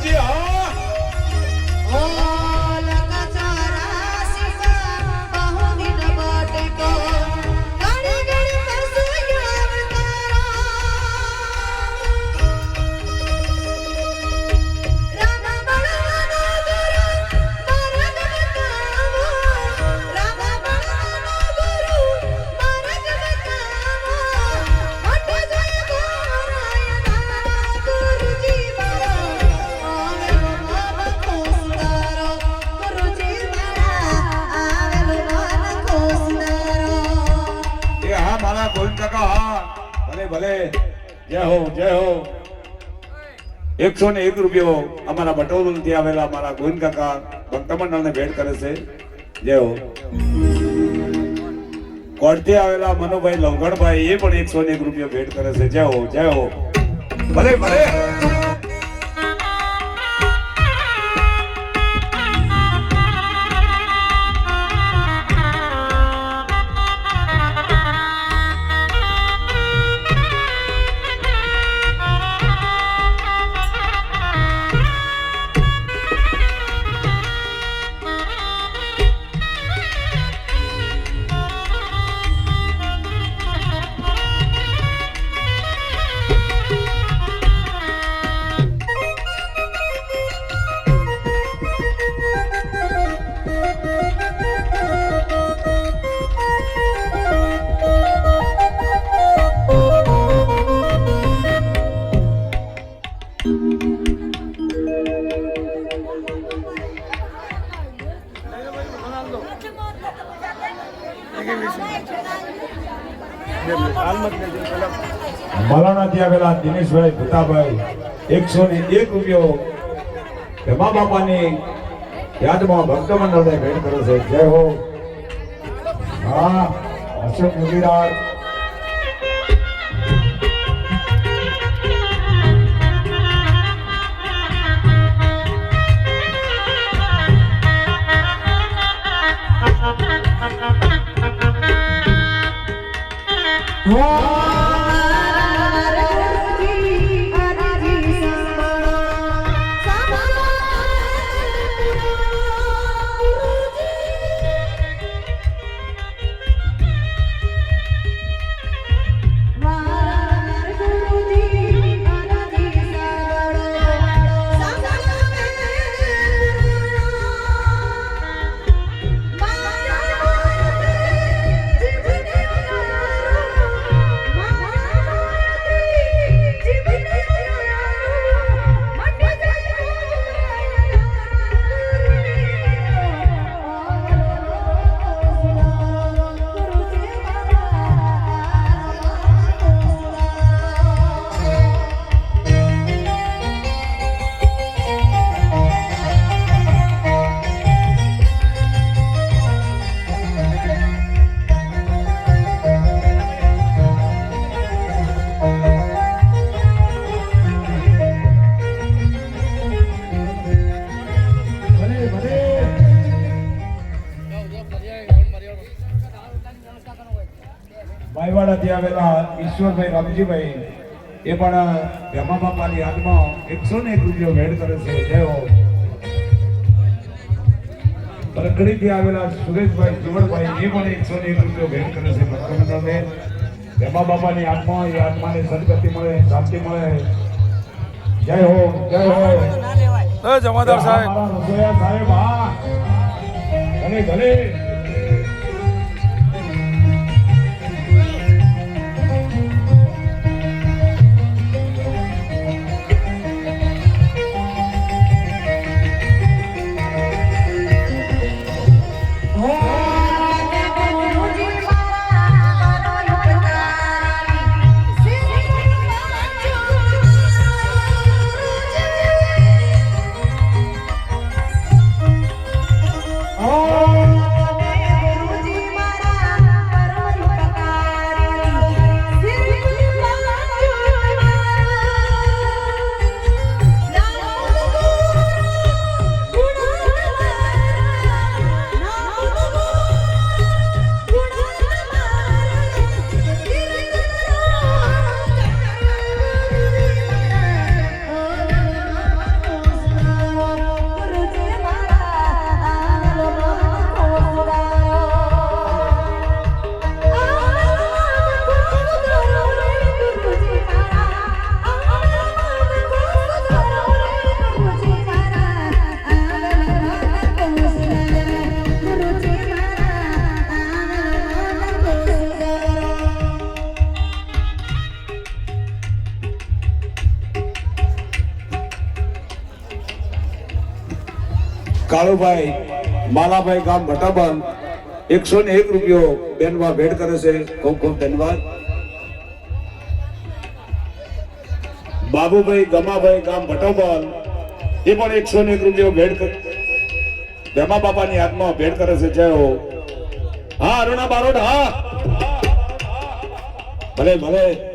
મોદીજી હા? હા. ભલે ભલે. જય હો જય હો. એકસો ને એક રૂપિયો અમારા બટોલથી આવેલા અમારા ગોવિંદ કાકા ભક્ત મંડળને ભેટ કરે છે. જય હો. કોર્ટથી આવેલા મનુભાઈ લવગણભાઈ એ પણ એકસો ને એક રૂપિયો ભેટ કરે છે. જય હો જય હો. ભલે ભલે. મલાણાથી આવેલા દિનેશભાઈ ભૂતાભાઈ, એકસો ને એક રૂપિયો ભેમા બાપાની યાદમાં ભક્ત મંડળને ભેટ કરે છે. જય હો. હા, અશોક મુદીરાજ Whoa! ભાઈવાડાથી આવેલા ઈશ્વરભાઈ રામજીભાઈ એ પણ રમા બાપાની યાદમાં એકસો ને એક રૂપિયો ભેટ કરે છે જય હો રખડીથી આવેલા સુરેશભાઈ જીવણભાઈ એ પણ એકસો ને એક રૂપિયો ભેટ કરે છે ભક્તમંડળને રમા બાપાની આત્મા એ આત્માને સદગતિ મળે શાંતિ મળે જય હો જય હો જમાદાર સાહેબ સાહેબ હા ભલે ભલે કાળુભાઈ માલાભાઈ ગામ ભટાબન એકસો ને એક રૂપિયો બેનવા ભેટ કરે છે. ખૂબ ખૂબ ધન્યવાદ. બાબુભાઈ ગમાભાઈ ગામ ભટોબલ એ પણ એકસો ને એક રૂપિયો ભેટ ગમા બાપાની હાથમાં ભેટ કરે છે. જય હો. હા, અરુણા બારોટ, હા. ભલે ભલે.